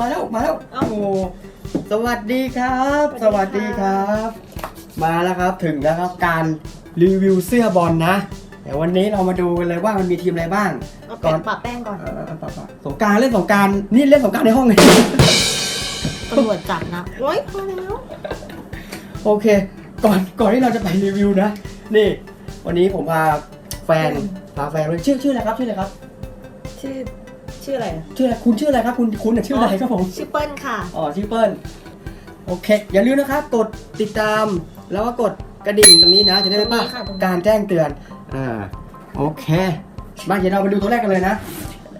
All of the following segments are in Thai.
มาแล้วมาแล้วเอ้าโอ้สวัสดีครับสสวัวัสสดีดีคค่ะรับ มาแล้วครับถึงแล้วครับการรีวิวเสื้อบอลนะเดี๋ยววันนี้เรามาดูกันเลยว่ามันมีทีมอะไรบ้าง เอาก่แปะอนปะแป้งก่อนเออปะปะสงกรารเล่นสงกรารนี่เล่นสงกรารในห้องเลย ตำรวจจับนะโอ้ยพอแล้ว โอเค ก่อนก่อนที่เราจะไปรีวิวนะ นี่ วันนี้ผมพาแฟน พาแฟนเลยชื่อชื่ออะไรครับ ชื่ออะไรครับ ชื่อ ชื่ออะไรอะชื่ออะไรคุณชื่ออะไรครับคุณคุณน่ะชื่ออะไรครับผมชื่อเปิ้ลค่ะ อ๋อชื่อเปิ้ลโอเค อย่าลืมนะครับกดติดตามแล้วก็กดกระดิ่งตรงนี้นะ จะได้ไม่พลาดตรงนี้ค่ะตรงนี้ การแจ้งเตือนอ่าโอเคมาเดี๋ยวเราไปดูตัวแรกกันเลยนะ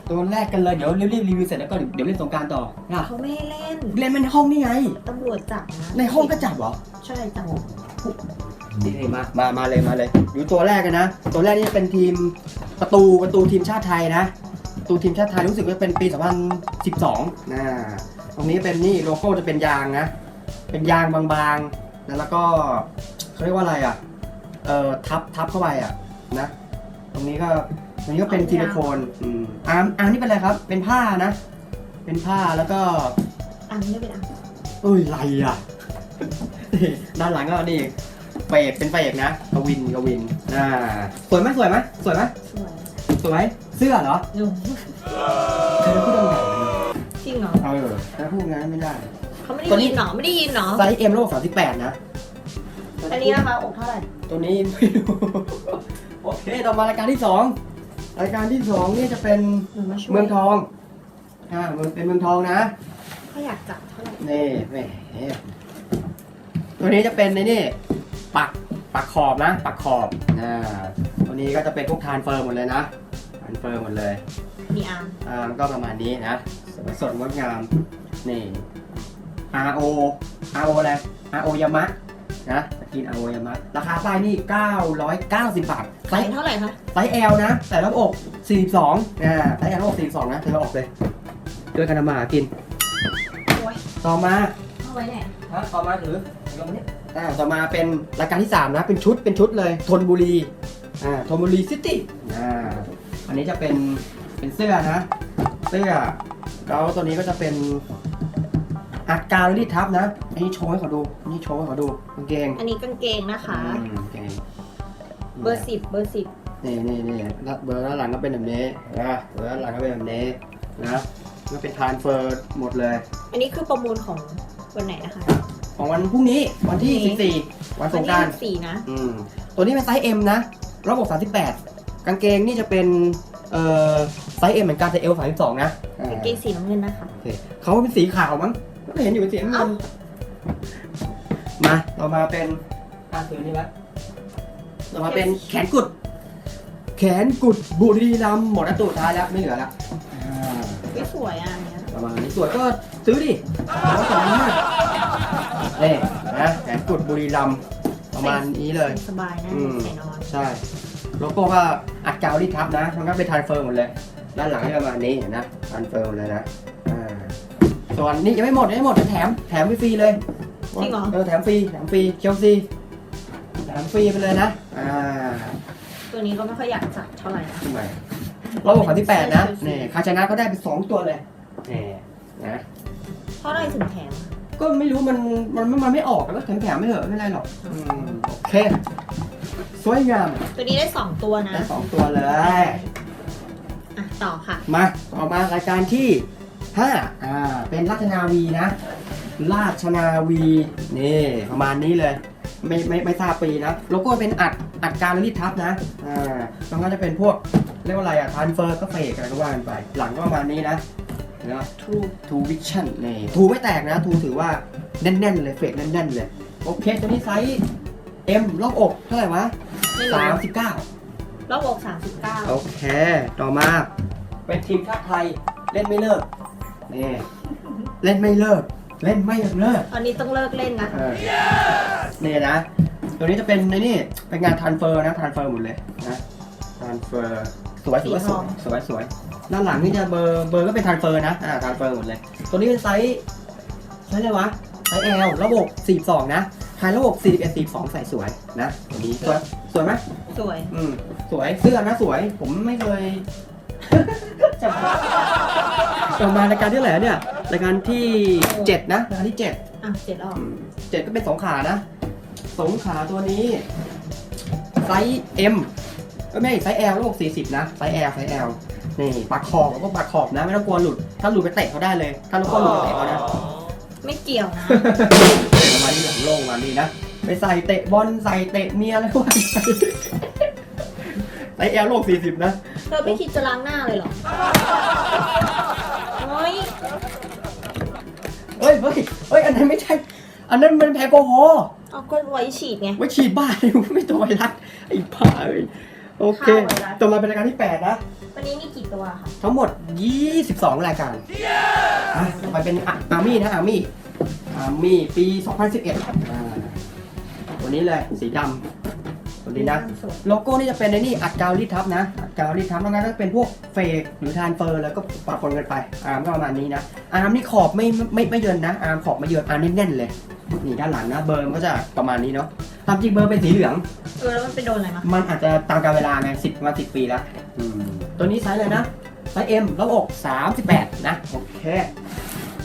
ตัวแรกกันเลยเดี๋ยวรีบๆรีวิวเสร็จแล้วก็เดี๋ยวเล่นสงกรารต่อนะเขาไม่ให้เล่นเล่นมันในห้องนี่ไง ตำรวจจับนะในห้องก็จับเหรอ ใช่จับนี่มามา มาเลย มาเลย ดูตัวแรกกันนะ ตัวแรกนี่เป็นทีมประตู ประตูทีมชาติไทยนะประ ตูทีมชาติไทยรู้สึกว่าเป็นปี 2012นะตรงนี้เป็นนี่โลโก้จะเป็นยางนะ เป็นยางบางๆนะแล้วก็เขาเรียกว่าอะไรอะ เอ่อทับทับเข้าไปอะนะ ตรงนี้ก็ตรงนี้ก็เป็นซิลิโคนอืมอาร์มอาร์มนี่เป็นอะไรครับ เป็นผ้านะ เป็นผ้าแล้วก็อันนี้เป็นอันเอ้ยไรอะนี่ด้านหลังก็นี่เฟกเป็นเฟกนะกวินกวินอ่าสวยไหมสวยไหมสวยไหมสวย สวย เสื้อเหรอหนุ่มเธอพูดดังจริงเหรอๆเออถ้าพูดงั้นไม่ได้ เขาไม่ตัวได้นี้ยินหรอไม่ได้ยินหรอไซส์เอ็มโลกสามสิบแปดนะ อันนี้นะคะอกเท่าไหร่ตัวนี้ไม่รู้โอเคต่อมารายการที่สองรายการที่สองนี่จะเป็นหนูมาช่วยเมืองทองอ่าเมืองเป็นเมืองทองนะ เขาอยากจับเท่าไหร่นี่แหมตัวนี้จะเป็นในนี่ปักปักขอบนะ ปักขอบอ่าตัวนี้ก็จะเป็นพวกทานเฟิร์มหมดเลยนะ ทานเฟิร์มหมดเลยมีอาร์มอ่าก็ประมาณนี้นะสวยสดงดงามนี่ R O R O อะไร R O ยามะนะสกิน R O ยามะราคาป้ายนี่ 990 บาทไซขายส์เท่าไหร่คะไซส์ L นะ แต่รับอก 42อ่าไซส์ L รับอก42 นะเธอเราออกเลยด้วยกันทำมาหากินโอ้ยต่อมาเอาไว้ไหนฮะต่อมาถือลงนี้อ่าต่อมาเป็นรายการที่ 3 นะ เป็นชุดเป็นชุดเลยทนบุรีอ่าทนบุรีซิตี้อ่า อันนี้จะเป็นเป็นเสื้อนะ เสื้อ แล้วตัวนี้ก็จะเป็นอัดกาวรีดทับนะ อันนี้โชว์ให้เขาดูอันนี้โชว์ให้เขาดูกางเกงอันนี้กางเกงนะคะ อืมกางเกงเบอร์สิบเบอร์สิบนี่นี่นี่แล้วเบอร์ด้านหลังก็เป็นแบบนี้นะเบอร์ด้านหลังก็เป็นแบบนี้นะก็เป็นทรานเฟอร์หมดเลย อันนี้คือประมูลของวันไหนนะคะ ของวันพรุ่งนี้วันที่พรุ่งนี้14 วันสวันงกที่รารสิบสี่นะ อืมตัวนี้เป็นไซส์ M นะ ระบบ 38 กางเกงนี่จะเป็นเอ่อไซส์ M เหมือนกันแต่ L 32นะอ่ากางเกงสีน้ำเงินนะคะ โอเคเขาเป็นสีขาวมั้งก็เห็นอยู่เป็นสีน้ำเงิเอ้านมาเรามาเป็นอ่าถือนี่ละเรามาเป็นแขนกุด แขนกุดบุรีรัมย์หมดแล้วตัวท้ายแล้วไม่เหลือแล้วอ่า ไม่สวยอะอันเนี้ยประมาณนี้สวยก็ซื้อดิร้อยสองมากนี่นะแขนกุดบุรีรัมย์ประมาณนี้เลย สบายนะอืม ใส่นอน ใช่ โลโก้ก็อัดกาวรีดทับนะ มันก็เป็นทรานเฟอร์หมดเลย ด้านหลังก็ประมาณนี้เห็นนะทรานเฟอร์หมดเลยนะอ่าส่วนนี้ยังไม่หมดยังไม่หมดเดี๋ยวแถมแถมฟรีๆเลยจริงเหรอ เออแถมฟรีแถมฟรีเชลซีแถมฟรีไปเลยนะอ่าตัวนี้ก็ไม่ค่อยอยากจับเท่าไหร่นะทำไมระบบสามที่แปดนะนี่คาชนะก็ได้เป็นสองตัวเลยนี่นะเท่าไหร่ถึงแถม ก็ไม่รู้มันมันมันมันไม่ออกแล้วก็แถมแถมๆไม่เหอะไม่เป็นไรหรอกอืมโอเค สวยงามตัวนี้ได้สองตัวนะได้สองตัวเลย อะต่อค่ะ มาต่อมารายการที่5อ่าเป็นราชนาวีนะ ราชนาวีนี่ประมาณนี้เลยไม่ไม่ไม่ทราบปีนะโลโก้เป็นอัดอัดการรีดทับนะอ่าแล้วก็จะเป็นพวกเรียกว่าอะไรอะทานเฟอร์ก็เฟกอะไรก็ว่ากันไป หลังก็ประมาณนี้นะนะ True ทูวิชั่นนี่ทูไม่แตกนะทูถือว่าแน่นๆเลยเฟกแน่นๆเลย โอเคตัวนี้ไซส์ M รอบอกเท่าไหร่วะไม่รู้39รอบอกสามสิบเก้าโอเค ต่อมา เป็นทีมชาติไทย เล่นไม่เลิกนี่เล่นไม่เลิก เล่นไม่เลิกตอนนี้ต้องเลิกเล่นนะเออนี่นะ ตัวนี้จะเป็นในนี่ เป็นงานทรานเฟอร์นะทรานเฟอร์หมดเลยนะทรานเฟอร์สวยสวยสีสทวอยงสวยสวยด้านหลังนี่จะเบอร์เบอร์ก็เป็นทรานเฟอร์นะอ่าทรานเฟอร์หมดเลย ตัวนี้เป็นไซส์ไซส์อะไรวะไซส์ L ระบบ42นะ ใครระบบ41 42ใส่สวยนะตัวนี้สวยสวยไหมสวย อืมสวยเสื้อนะสวย ผมไม่เคย จะต่อมารายการที่เท่าไหร่เนี่ยรายการที่เจ็ดนะรายการที่เจ็ด อะเจ็ดออก เจ็ดก็เป็นสองขานะ สองขาตัวนี้ ไซส์ M ก็ไม่ใช่ไซส์ L โลก40 นะ ไซส์ L ไซส์ L นี่ปากขอบก็ปากขอบนะ ไม่ต้องกลัวหลุด ถ้าหลุดไปเตะเขาได้เลย ถ้าลูกก็หลุดไปเตะเขานะ ไม่เกี่ยวนะประมาณนี้หลังโล่งมานี่นะ ไปใส่เตะบอลใส่เตะเมียอะไรพวกนี้ไซส์ L โลก40 นะ เธอไม่คิดจะล้างหน้าเลยเหรอโอ้ยเฮ้ยเฮ้ยเฮ้ย อันนั้นไม่ใช่ อันนั้นมันแอลกอฮอล์เอาก็ไว้ฉีดไง ไว้ฉีดบ้าเลยไม่ตัวไวรัสไอ้บ้าเลยโอเคฆ่าไวรัสต่อมาเป็นรายการที่ 8 นะ วันนี้มีกี่ตัวคะ ทั้งหมด 22 รายการอะต่อไปเป็นอาร์มี่นะอาร์มี่ อาร์มี่ปี 2011อ่าตัวนี้เลยสีดำตัวนี้นะสวยโลโก้นี่จะเป็นในนี่อัดกาวรีดทับนะอัดกาวรีดทับแล้วงั้นก็เป็นพวกเฟกหรือทานเฟอร์แล้วก็ปะปนกันไป อาร์มก็ประมาณนี้นะ อาร์มนี่ขอบไม่ไม่ไม่เยินนะ อาร์มขอบไม่เยินอาร์มแน่นๆเลยนี่ด้านหลังนะเบอร์มันก็จะประมาณนี้เนาะตามจริงเบอร์เป็นสีเหลือง เออแล้วมันไปโดนอะไรมามันอาจจะตามกาลเวลาไงสิบมาสิบปีแล้วอืมตัวนี้ไซส์เลยนะไซส์ M แล้วอก 38 นะ โอเค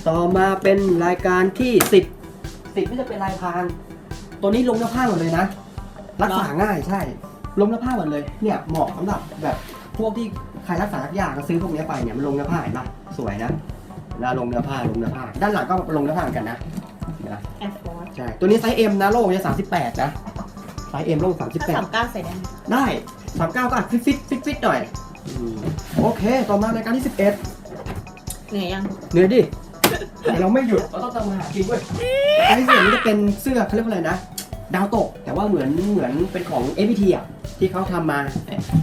ต่อมาเป็นรายการที่ 10 10ที่จะเป็นลายพราง ตัวนี้ลงหน้าผ้าหมดเลยนะ รักษาง่ายใช่ ลงหน้าผ้าหมดเลย เนี่ยเหมาะสำหรับแบบพวกที่ใครรักษายากก็ซื้อพวกนี้ไปเนี่ยมันลงเนื้อผ้าเห็นปะสวยนะเวลาลงเนื้อผ้าลงเนื้อผ้า ด้านหลังก็ลงเนื้อผ้าเหมือนกันนะเห็นปะแอร์ฟอร์สใช่ ตัวนี้ไซส์ M นะโลกจะ38นะ ไซส์ M โลกถ้า38สามเก้าใส่ได้ไหมได้สามเก้าก็อัดฟิตฟิตฟิตฟิตหน่อยอืมโอเค ต่อมารายการที่สิบเอ็ดเหนื่อยยัง เหนื่อยดิ แต่เราไม่หยุดเราต้องทำมาหากินเว้ยรายการที่สิบเอ็ดนี่จะเป็นเสื้อเขาเรียกว่าอะไรนะ ดาวตก แต่ว่าเหมือนเหมือนเป็นของ f อ t อะที่เขาทำมา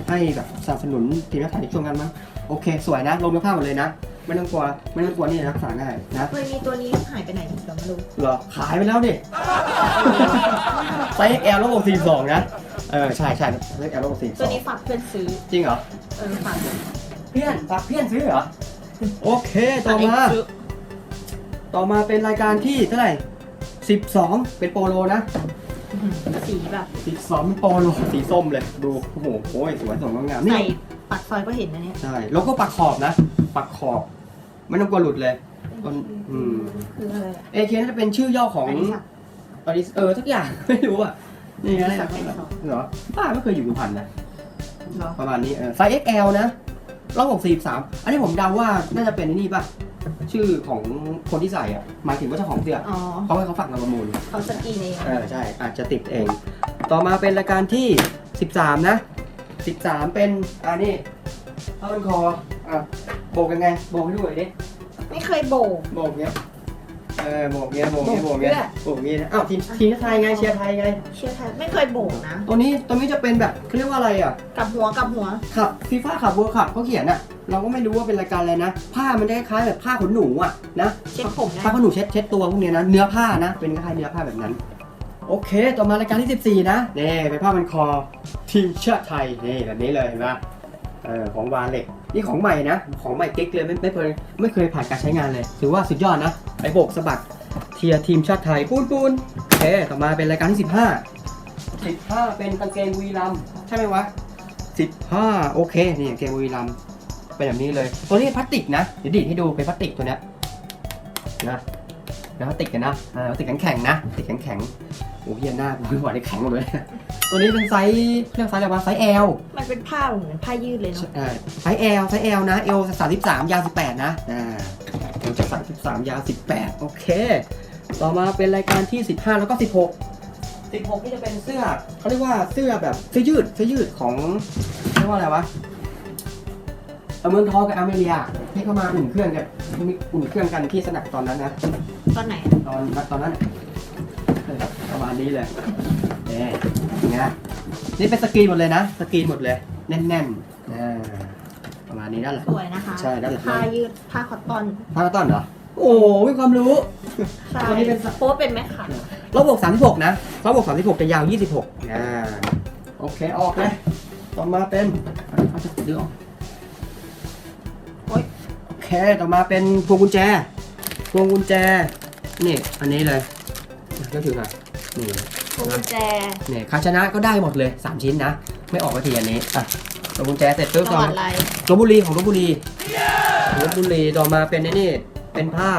ให้แบบสนับสนุนทีมนักไทยในช่วงนั้นมั้งโอเค สวยนะลงเนื้อผ้าหมดเลยนะ ไม่ต้องกลัวไม่ต้องกลัวนี่รักษาง่ายนะเคยมีตัวนี้หายไปไหนเราไม่รู้เหรอขายไปแล้วดิไซส์ XL แล้วบอก42นะเออใช่ใช่ไซส์ XL แล้วบอกตัวนี้42ฝากเพื่อนซื้อจริงเหรอเออฝากเพื่อนฝากเพื่อนซื้อเหรอโอเคต่อฝกเอ็กมาซ์ซื้อ ต่อมาเป็นรายการที่เท่าไหร่12เป็นโปโลนะอื้อหือสีแบบ12เป็นโปโลสีส้มเลยดูโอ้โหโอ้ยสวยสวยงามๆนี่ ใส่ปักซอยก็เห็นนะเนี่ยใช่แล้วก็ปักขอบนะ ปักขอบ ไม่ต้องกลัวหลุดเลย ต้นอืม คืออะไรอะเอเคน่าจะเป็นชื่อย่อของอันนี้สัก อริสเออทุกอย่าง ไม่รู้อะ นี่ไงสักเป็นสอง เหรอป้าไม่เคยอยู่สุพรรณนะ เหรอประมาณนี้เออไซส์ XL นะร้อยหกสิบสามอันนี้ผมเดาว่าน่าจะเป็นไอ้นี่ป่ะ ชื่อของคนที่ใส่อะหมายถึงว่าเจ้าของเสื้ออ๋อเขาให้เขาฝากมาประมูลเขาสกรีนเองเออใช่ อาจจะติดเอง ต่อมาเป็นรายการที่ 13 นะ 13 เป็นอันนี้ผ้าพันคออะโบกยังไงโบกให้ดูหน่อยดิไม่เคยโบกโบกเงี้ย เออโบกเงี้ยโบกเงี้ยโบกเงี้ยโบกเพื่อโบกเงี้ยนะอ้าวทีมทีมไทยไงเชียร์ไทยไง เชื่อไทยไม่เคยโบกนะ ตัวนี้ตัวนี้จะเป็นแบบเขาเรียกว่าอะไรอะกับหัวกับหัว ขับฟีฟ่าขับเวิร์ขับเขาเขียนอะ เราก็ไม่รู้ว่าเป็นรายการอะไรนะ ผ้ามันจะคล้ายๆแบบผ้าขนหนูอะนะเช็ดผมได้ผ้าขนหนูเช็ดเช็ดตัวพวกเนี้ยนะ เนื้อผ้านะ เป็นคล้ายๆเนื้อผ้าแบบนั้น โอเค ต่อมารายการที่ 14 นะนี่เป็นผ้ามันคอทีมชาติไทยนี่แบบนี้เลยเห็นปะ เออของวาเล็กนี่ของใหม่นะ ของใหม่เก๊กเลยไม่ไม่เคยไม่เคยผ่านการใช้งานเลย ถือว่าสุดยอดนะไปโบกสะบัดเทียทีมชาติไทยปูนปูนโอเคต่อมาเป็นรายการที่ 15 15 เป็นกางเกงวีรัมใช่ไหมวะ 15 โอเคนี่กางเกงวีรัมเป็นแบบนี้เลย ตัวนี้พลาสติกนะเดี๋ยวดีดให้ดูเป็นพลาสติกตัวเนี้ยนะ นพลาสติกกันนะอ่าพลาสติกแข็งๆนะพลาสติกแข็งๆโอ้ยเหี้ยหน้ากูไม่ไหวได้แข็งหมดเลย ตัวนี้เป็นไซส์เรียกไซส์อะไรวะไซส์ L มันเป็นผ้าเหมือนผ้ายืดเลยเนาะเออไซส์ L ไซส์ L นะ L 33ยาว18นะอ่า L จาก33ยาว18โอเค ต่อมาเป็นรายการที่15แล้วก็16 16นี่จะเป็นเสื้อเขาเรียกว่าเสื้อแบบเสื้อยืดเสื้อยืดของเรียกว่าอะไรวะเอาเมืองทองกับอเมริกาที่เข้ามาอุ่นเครื่องกันมีอุ่นเครื่องกันที่สนามตอนนั้นนะ ตอนไหน ตอนตอนนั้นเออประมาณนี้เลยเนี่ยไงนี่เป็นสกรีนหมดเลยนะ สกรีนหมดเลย แน่นๆอ่าประมาณนี้ด้านหลัง สวยนะคะใช่ด้านหลัง ผ้ายืดผ้าคอตตอน ผ้าต้อนเหรอ โอ้มีความรู้ ใช่ตัวนี้เป็น โป๊เป็นไหมคะระบบ36นะระบบ36จะยาว26อ่าโอเคออกเลยต่อมาเป็นเอาจะดึงออกโอ๊ยโอเคต่อมาเป็นพวงกุญแจ พวงกุญแจ นี่อันนี้เลยก็ถือค่ะนี่พวงกุญแจเนี่ยคาชนะก็ได้หมดเลย 3 ชิ้นนะ ไม่ออกมาทีอันนี้อะตัวกุญแจเสร็จปุ๊บจังหวัดอะไรลบบุรีของลบบุรีลบบุรีต่อมาเป็นไอ้นี่เป็นผ้า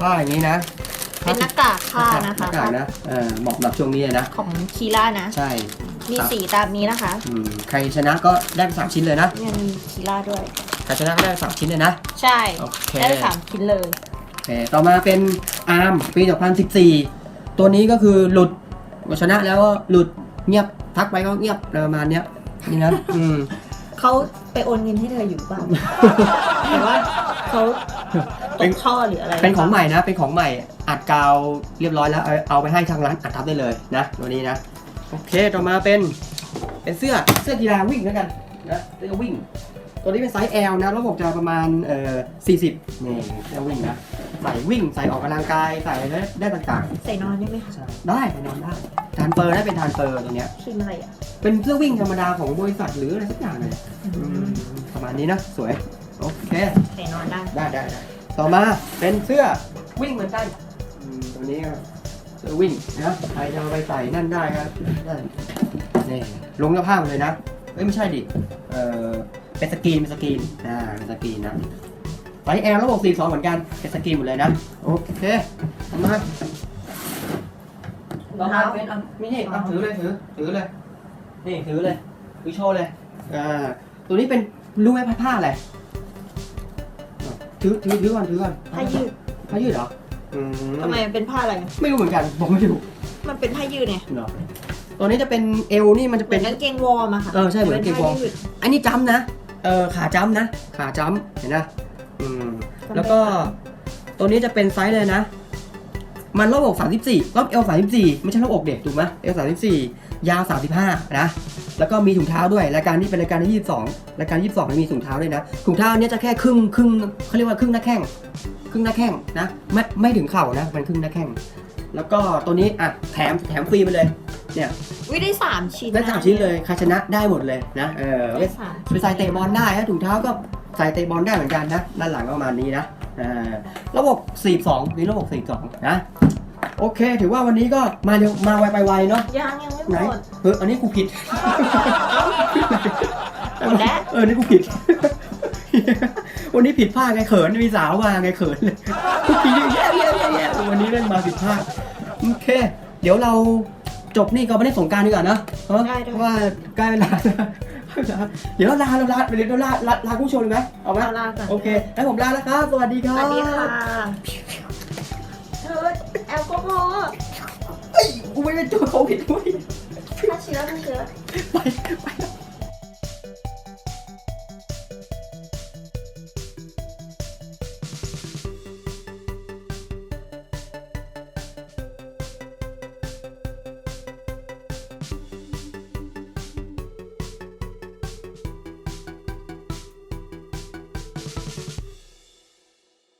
ผ้าอย่างนี้นะเป็นหน้ากากผ้าหนะน้าคะกากนะเออเหมาะกับช่วงนี้เลยนะของคีล่านะ ใช่ มีสีตามนี้นะคะอืมใครชนะก็ได้ไปสามชิ้นเลยนะเนี่ยมีคีล่าด้วยใครชนะก็ได้ไปสามชิ้นเลยนะ ใช่โอเคได้สามชิ้นเลยโอ เคต่อมาเป็นอาร์มปี 2014 ตัวนี้ก็คือหลุดชนะแล้วก็หลุดเงียบทักไปก็เงียบประมาณเนี้ยนี่นะอืมเขาไปโอนเงินให้เธออยู่เปล่าหรือว่าเขาตเป็นกท่อหรืออะไรเป็นของใหม่นะ เป็นของใหม่อัดกาวเรียบร้อยแล้วเอาเอาไปให้ทางร้านอัดทับได้เลยนะตัวนี้นะโอเคต่อมาเป็นเป็นเสื้อเสื้อกีฬาวิ่งแล้วกันนะเสื้อวิ่ง ตัวนี้เป็นไซส์ L นะระบบจะประมาณเอ่อ40นี่เสื้อวิ่งนะใส่วิ่งใส่ออกกำลังกายใส่ได้ได้ต่างใส่นอนได้ไหมคะๆได้ไปนอนได้ทานเฟอร์ได้เป็นทานเฟอร์ตัวเนี้ยคิมอะไรอะ เป็นเสื้อวิ่งธรรมดาของบริษัทหรืออะไรสักอย่างเลยอืมประมาณนี้นะ สวย โอเค ใส่นอนได้ ได้ได้ได้ต่อมาเป็นเสื้อวิ่งเหมือนกันอืมตัวนี้ครับเสื้อวิ่งนะใครจะเอาไปใส่นั่นได้ครับนั่นนี่ลงเสื้อผ้ามาเลยนะเอ้ยไม่ใช่ดิเออเป็นสกรีนเป็นสกรีนอ่าเป็นสกรีนนะ ไซส์แอลระบบ42เหมือนกันเป็นสกรีนหมดเลยนะ โอเคเอามาต่อมาเป็นอะไม่ใช่อะถือเลยถือถือเลย นี่ถือเลยถือโชว์เลย อ่า ตัวนี้เป็นรู้ไหมผ้าอะไร ถือถือถือก่อนถือก่อนผ้ายืดผ้ายืดเหรออืมทำไมมันเป็นผ้าอะไร ไม่รู้เหมือนกันบอกไม่ถูกมันเป็นผ้ายืดไงเหรอตัวนี้จะเป็นเอวนี่มันจะเหมืเป็อนน กางเกงวอร์มอะค่ะเออใช่เหมือนกางเกงวอร์มป็นผ้ายืดอันนี้จ้ำนะ เออขาจ้ำนะ ขาจ้ำเห็นนะ อืมจำได้แล้วก็ตัวนี้จะเป็นไซส์เลยนะ มันรอบอก34รอบเอล34ไม่ใช่รอบอกเด็กถูกไหมเอล34ยาว35นะแล้วก็มีถุงเท้าด้วยรายการนี้เป็นรายการที่22รายการ22ไม่มีถุงเท้าด้วยนะถุงเท้าเนี้ยจะแค่ครึ่งครึ่งเขาเรียกว่าครึ่งหน้าแข้งครึ่งหน้าแข้งนะไม่ไม่ถึงเข่านะเป็นครึ่งหน้าแข้ง แล้วก็ตัวนี้อะแถมแถมฟรีไปเลยวิได้สามชิ้นได้สามชิ้นเลยใครชนะได้หมดเลยนะเออได้สามไปใส่เตะบอลได้นะถุงเท้าก็ใส่เตะบอลได้เหมือนกันนะด้านหลังก็ประมาณนี้นะอ่าระบบ 42นี่ระบบ 42 นะ โอเค ถือว่าวันนี้ก็มาเร็วมาไวไปไวเนาะยังยังไม่ไหนหมด เอออันนี้กูผิดหมดแล้ว เออนี่กูผิด วันนี้ผิดพลาดไงเขินมีสาวมาไงเขินเลยทุกทีนี่แย่แย่แย่แย่วันนี้เล่นมาผิดพลาด โอเค เดี๋ยวเราจบนี่ก็ไม่ได้สงกรารดีกว่าเนอะเพราะได้ได้ว่าใกล้เวลาแล้วเดี๋ยวเราลาเราลาเดี๋ยวเราลาลาลาผู้ชมเลยไหมเอาไหมเอาลาก่อนโอเคแล้วผมลาแล้วครับ สวัสดีคสรับ วัสดีค่ะเธอแอลกอฮอล์เฮ้ยกูไม่ได้เจอโควิดด้วยฆ่าเชื้อฆ่าเชื้อ ไปไป